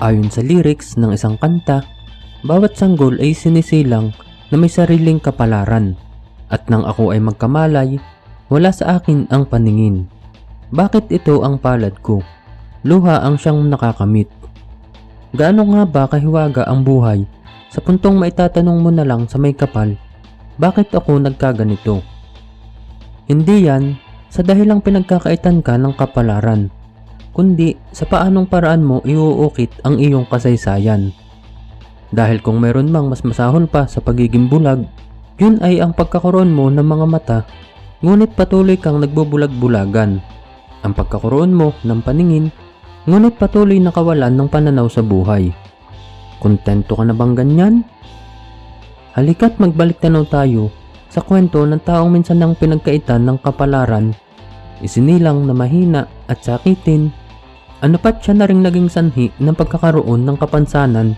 Ayon sa lyrics ng isang kanta, bawat sanggol ay sinisilang na may sariling kapalaran at nang ako ay magkamalay, wala sa akin ang paningin. Bakit ito ang palad ko? Luha ang siyang nakakamit. Gaano nga ba kahiwaga ang buhay sa puntong maitatanong mo na lang sa may kapal, bakit ako nagkaganito? Hindi yan sa dahilang pinagkakaitan ka ng kapalaran, kundi sa paanong paraan mo iuukit ang iyong kasaysayan. Dahil kung meron mang mas masahol pa sa pagiging bulag, yun ay ang pagkakaroon mo ng mga mata, ngunit patuloy kang nagbubulag-bulagan. Ang pagkakaroon mo ng paningin, ngunit patuloy na kawalan ng pananaw sa buhay. Kontento ka na bang ganyan? Halika't magbalik tanaw tayo sa kwento ng taong minsan nang pinagkaitan ng kapalaran, isinilang na mahina at sakitin, ano pat siya na rin naging sanhi ng pagkakaroon ng kapansanan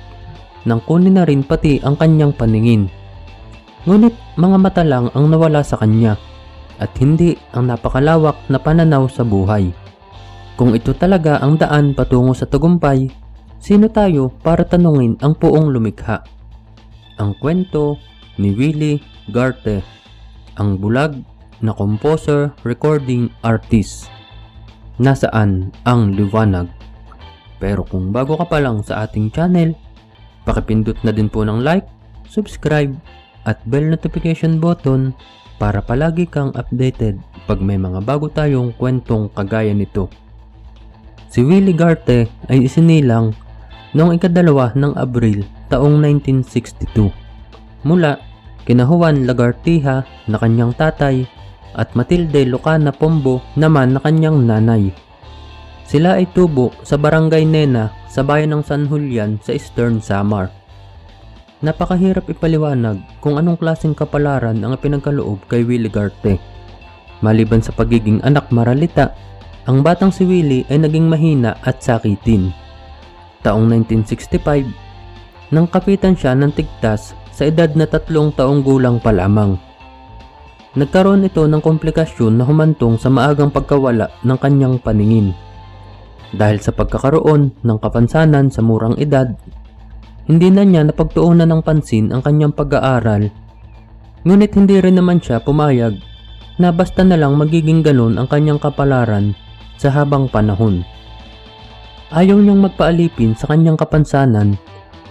nang kunin na rin pati ang kanyang paningin. Ngunit mga mata lang ang nawala sa kanya at hindi ang napakalawak na pananaw sa buhay. Kung ito talaga ang daan patungo sa tagumpay, Sino tayo para tanungin ang puong lumikha? Ang kwento ni Willie Garte, ang bulag na composer recording artist. Nasaan ang liwanag? Pero kung bago ka pa lang sa ating channel, pakipindot na din po ng like, subscribe, at bell notification button para palagi kang updated pag may mga bago tayong kwentong kagaya nito. Si Willie Garte ay isinilang noong ikadalawa ng Abril taong 1962 mula kina Juan Lagartija na kanyang tatay at Matilde Lucana Pombo naman na kanyang nanay. Sila ay tubo sa barangay Nena sa bayan ng San Julian sa Eastern Samar. Napakahirap ipaliwanag kung anong klaseng kapalaran ang pinagkaloob kay Willie Garte. Maliban sa pagiging anak maralita, ang batang si Willie ay naging mahina at sakitin taong 1965 nang kapitan siya ng tigtas sa edad na tatlong taong gulang pa lamang. Nagkaroon ito ng komplikasyon na humantong sa maagang pagkawala ng kanyang paningin. Dahil sa pagkakaroon ng kapansanan sa murang edad, hindi na niya napagtuunan ng pansin ang kanyang pag-aaral. Ngunit hindi rin naman siya pumayag na basta na lang magiging ganun ang kanyang kapalaran sa habang panahon. Ayaw niyang magpaalipin sa kanyang kapansanan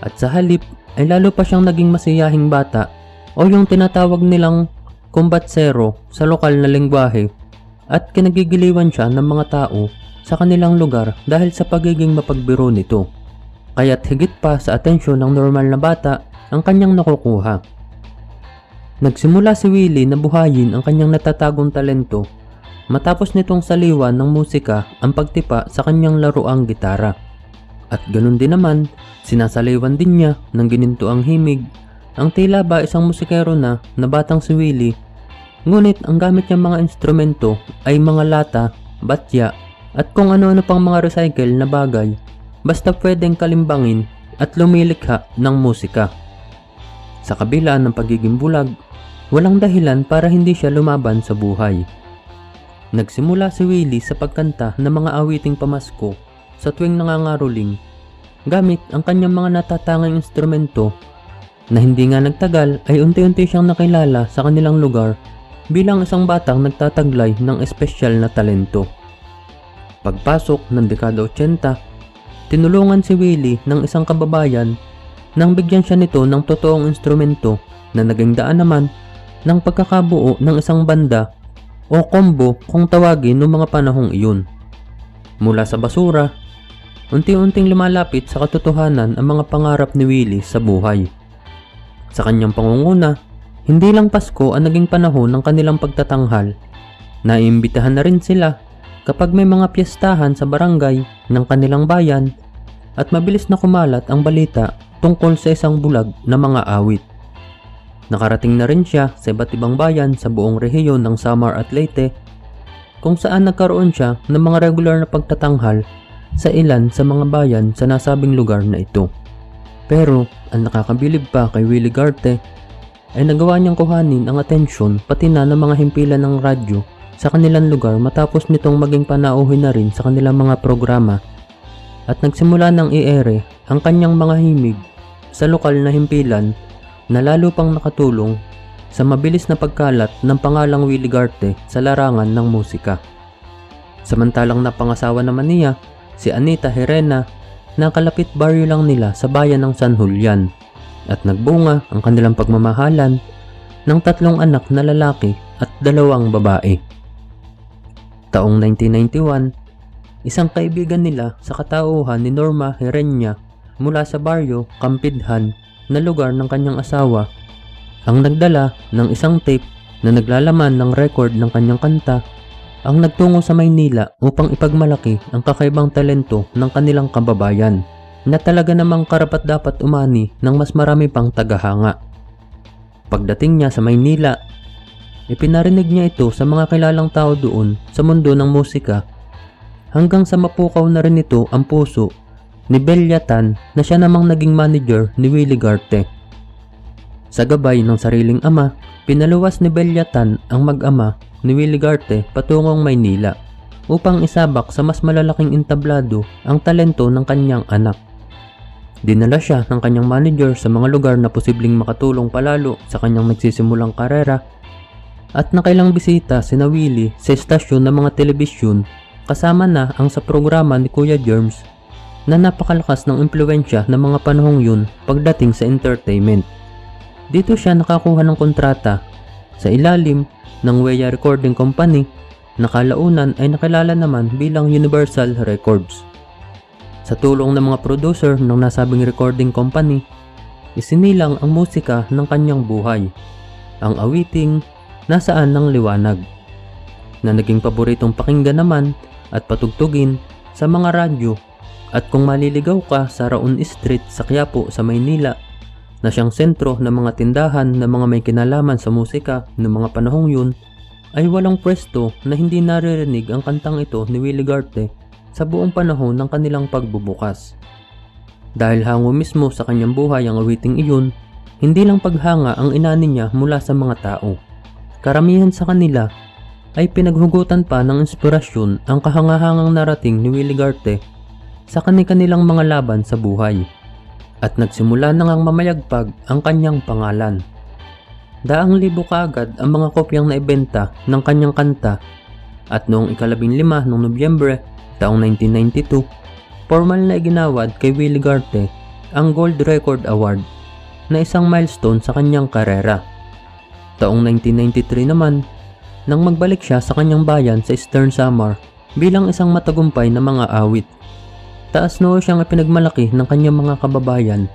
at sa halip ay lalo pa siyang naging masiyahing bata o yung tinatawag nilang kumbatsero sa lokal na lengguwahe at kinagigiliwan siya ng mga tao sa kanilang lugar dahil sa pagiging mapagbiro nito. Kaya't higit pa sa atensyon ng normal na bata ang kanyang nakukuha. Nagsimula si Willie na buhayin ang kanyang natatagong talento Matapos nitong saliwan ng musika ang pagtipa sa kanyang laruang gitara. At ganun din naman, sinasaliwan din niya ng gininto ang himig ang tila ba isang musikero na na batang si Willie. Ngunit ang gamit niyang mga instrumento ay mga lata, batya, at kung ano-ano pang mga recycle na bagay basta pwedeng kalimbangin at lumilikha ng musika. Sa kabila ng pagiging bulag, walang dahilan para hindi siya lumaban sa buhay. Nagsimula si Willie sa pagkanta ng mga awiting pamasko sa tuwing nangangaroling gamit ang kanyang mga natatangang instrumento na hindi nga nagtagal ay unti-unti siyang nakilala sa kanilang lugar bilang isang batang nagtataglay ng espesyal na talento. Pagpasok ng dekada 80, tinulungan si Willie ng isang kababayan nang bigyan siya nito ng totoong instrumento na naging daan naman ng pagkakabuo ng isang banda o combo kung tawagin noong mga panahong iyon. Mula sa basura, unti-unting lumalapit sa katotohanan ang mga pangarap ni Willie sa buhay. Sa kanyang pangunguna, hindi lang Pasko ang naging panahon ng kanilang pagtatanghal. Naiimbitahan na rin sila kapag may mga piyestahan sa barangay ng kanilang bayan at mabilis na kumalat ang balita tungkol sa isang bulag na mga awit. Nakarating na rin siya sa iba't ibang bayan sa buong rehiyon ng Samar at Leyte kung saan nagkaroon siya ng mga regular na pagtatanghal sa ilan sa mga bayan sa nasabing lugar na ito. Pero ang nakakabilib pa kay Willie Garte ay nagawa niyang kuhanin ang atensyon pati na ng mga himpilan ng radyo sa kanilang lugar matapos nitong maging panauhin na rin sa kanilang mga programa at nagsimula ng i-ere ang kanyang mga himig sa lokal na himpilan na lalo pang nakatulong sa mabilis na pagkalat ng pangalang Willie Garte sa larangan ng musika. Samantalang napangasawa naman niya si Anita Herena na kalapit baryo lang nila sa bayan ng San Julian at nagbunga ang kanilang pagmamahalan ng tatlong anak na lalaki at dalawang babae. Taong 1991, isang kaibigan nila sa katauhan ni Norma Herenya mula sa baryo Kampidhan na lugar ng kanyang asawa ang nagdala ng isang tape na naglalaman ng record ng kanyang kanta ang nagtungo sa Maynila upang ipagmalaki ang kakaibang talento ng kanilang kababayan na talaga namang karapat dapat umani ng mas marami pang tagahanga. Pagdating niya sa Maynila, ipinarinig niya ito sa mga kilalang tao doon sa mundo ng musika hanggang sa mapukaw na rin ito ang puso ni Belyatan na siya namang naging manager ni Willie Garte. Sa gabay ng sariling ama, pinaluwas ni Belyatan ang mag-ama ni Willie Garte patungong Maynila upang isabak sa mas malalaking entablado ang talento ng kanyang anak. Dinala siya ng kanyang manager sa mga lugar na posibleng makatulong palalo sa kanyang nagsisimulang karera at nakailang bisita si Willie sa estasyon ng mga telebisyon kasama na ang sa programa ni Kuya Germs na napakalakas ng impluensya ng mga panahong yun pagdating sa entertainment. Dito siya nakakuha ng kontrata sa ilalim ng Weya Recording Company na kalaunan ay nakilala naman bilang Universal Records. Sa tulong ng mga producer ng nasabing recording company, isinilang ang musika ng kanyang buhay, ang awiting Nasaan ng Liwanag, na naging paboritong pakinggan naman at patugtugin sa mga radyo at kung maliligaw ka sa Raon Street sa Quiapo sa Maynila na siyang sentro ng mga tindahan ng mga may kinalaman sa musika ng mga panahong yun, ay walang pwesto na hindi naririnig ang kantang ito ni Willie Garte sa buong panahon ng kanilang pagbubukas. Dahil hango mismo sa kanyang buhay ang awiting iyon, hindi lang paghanga ang inani niya mula sa mga tao. Karamihan sa kanila ay pinaghugutan pa ng inspirasyon ang kahangahangang narating ni Willie Garte sa kanilang mga laban sa buhay at nagsimula na ngang mamayagpag ang kanyang pangalan. Daang libo kaagad ang mga kopyang naibenta ng kanyang kanta at noong ikalabing lima ng Nobyembre taong 1992, formal na iginawad kay Willie Garte ang Gold Record Award na isang milestone sa kanyang karera. Taong 1993 naman, nang magbalik siya sa kanyang bayan sa Eastern Samar bilang isang matagumpay na mga awit Taas noo siyang ipinagmalaki ng kanyang mga kababayan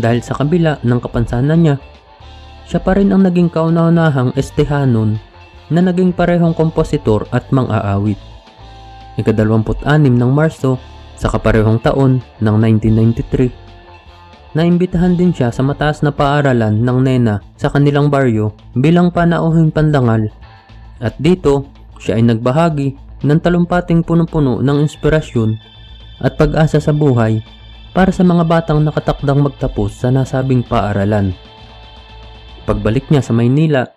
dahil sa kabila ng kapansanan niya, siya pa rin ang naging kauna-unahang estehanon na naging parehong kompositor at mang-aawit. Ikadalawamput-anim ng Marso sa kaparehong taon ng 1993, naimbitahan din siya sa mataas na paaralan ng Nena sa kanilang baryo bilang panauhing pandangal at dito siya ay nagbahagi ng talumpating puno-puno ng inspirasyon at pag-asa sa buhay para sa mga batang nakatakdang magtapos sa nasabing paaralan. Pagbalik niya sa Maynila,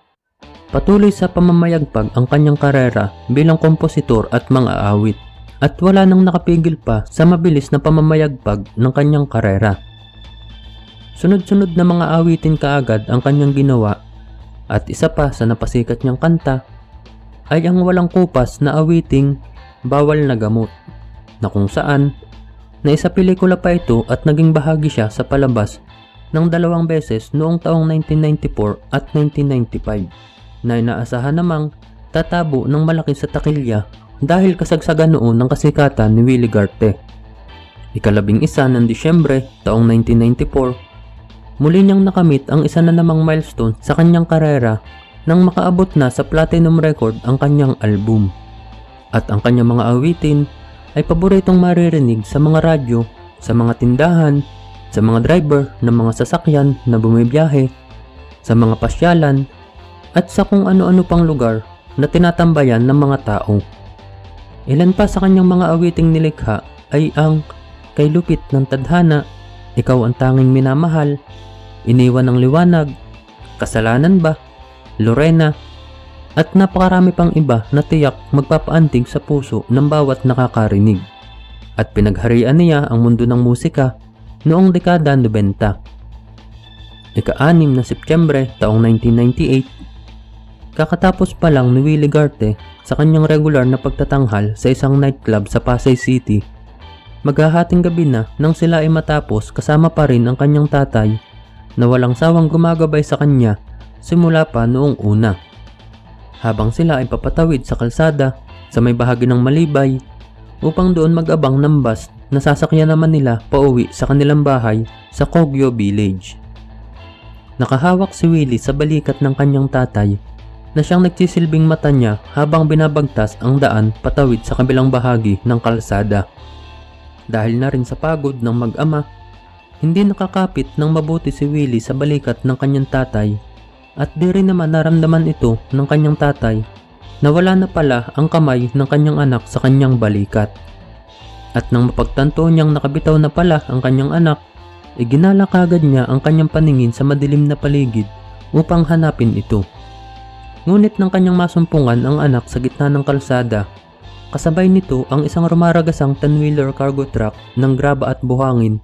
patuloy sa pamamayagpag ang kanyang karera bilang kompositor at mga awit at wala nang nakapigil pa sa mabilis na pamamayagpag ng kanyang karera. Sunod-sunod na mga awitin kaagad ang kanyang ginawa at isa pa sa napasikat niyang kanta ay ang walang kupas na awiting Bawal na Gamot na kung saan na isa pelikula pa ito at naging bahagi siya sa palabas ng dalawang beses noong taong 1994 at 1995 na inaasahan namang tatabo ng malaki sa takilya dahil kasagsagan noon ng kasikatan ni Willie Garte. Ikalabing isa ng Disyembre taong 1994, muli niyang nakamit ang isa na namang milestone sa kanyang karera nang makaabot na sa platinum record ang kanyang album. At ang kanyang mga awitin ay paboritong maririnig sa mga radyo, sa mga tindahan, sa mga driver ng mga sasakyan na bumibiyahe, sa mga pasyalan, at sa kung ano-ano pang lugar na tinatambayan ng mga tao. Ilan pa sa kanyang mga awiting nilikha ay ang Kay Lupit ng Tadhana, Ikaw ang tanging minamahal, Iniwan ng liwanag, Kasalanan ba, Lorena, at napakarami pang iba na tiyak magpapaantig sa puso ng bawat nakakarinig. At pinagharian niya ang mundo ng musika noong dekada 90. Ika-anim na Setyembre taong 1998, kakatapos pa lang ni Willie Garte sa kanyang regular na pagtatanghal sa isang nightclub sa Pasay City. Maghahating gabi na nang sila ay matapos kasama pa rin ang kanyang tatay na walang sawang gumagabay sa kanya simula pa noong una. Habang sila ay papatawid sa kalsada sa may bahagi ng Malibay upang doon mag-abang ng bus na sasakyan naman nila pauwi sa kanilang bahay sa Kogyo Village. Nakahawak si Willie sa balikat ng kanyang tatay na siyang nagsisilbing mata niya habang binabagtas ang daan patawid sa kabilang bahagi ng kalsada. Dahil na rin sa pagod ng mag-ama, hindi nakakapit ng mabuti si Willie sa balikat ng kanyang tatay at di rin naman naramdaman ito ng kanyang tatay na wala na pala ang kamay ng kanyang anak sa kanyang balikat. At nang mapagtanto niyang nakabitaw na pala ang kanyang anak, iginala kagad niya ang kanyang paningin sa madilim na paligid upang hanapin ito. Ngunit nang kanyang masumpungan ang anak sa gitna ng kalsada, kasabay nito ang isang rumaragasang 10-wheeler cargo truck ng graba at buhangin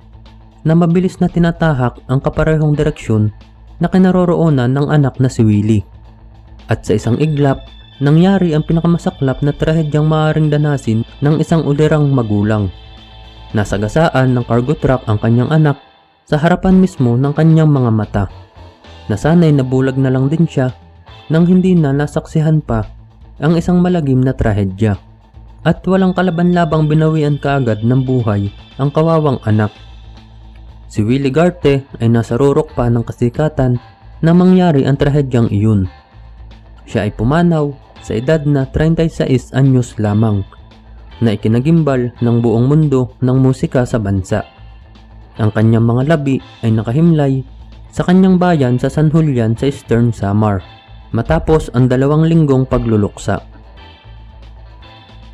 na mabilis na tinatahak ang kaparehong direksyon na kinaroroonan ng anak na si Willie. At sa isang iglap, nangyari ang pinakamasaklap na trahedyang maaaring danasin ng isang ulirang magulang. Nasagasaan ng cargo truck ang kanyang anak sa harapan mismo ng kanyang mga mata. Nasanay na bulag na lang din siya nang hindi na nasaksihan pa ang isang malagim na trahedya. At walang kalaban-labang binawian kaagad ng buhay ang kawawang anak Si Willie Garte ay nasa rurok pa ng kasikatan na mangyari ang trahedyang iyon. Siya ay pumanaw sa edad na 36 anyos lamang na ikinagimbal ng buong mundo ng musika sa bansa. Ang kanyang mga labi ay nakahimlay sa kanyang bayan sa San Julian sa Eastern Samar matapos ang dalawang linggong pagluluksa.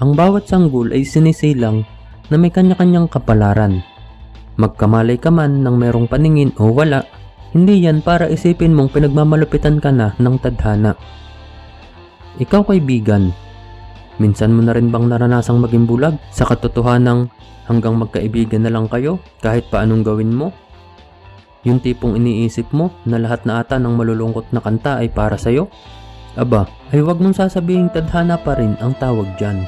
Ang bawat sanggol ay sinisilang na may kanya-kanyang kapalaran Magkamalay ka man ng merong paningin o wala, hindi yan para isipin mong pinagmamalupitan ka na ng tadhana. Ikaw kaibigan, minsan mo na rin bang naranasang maging bulag sa katotohanang hanggang magkaibigan na lang kayo kahit paanong gawin mo? Yung tipong iniisip mo na lahat na ata ng malulungkot na kanta ay para sa'yo? Aba, ay wag mong sasabihing tadhana pa rin ang tawag dyan.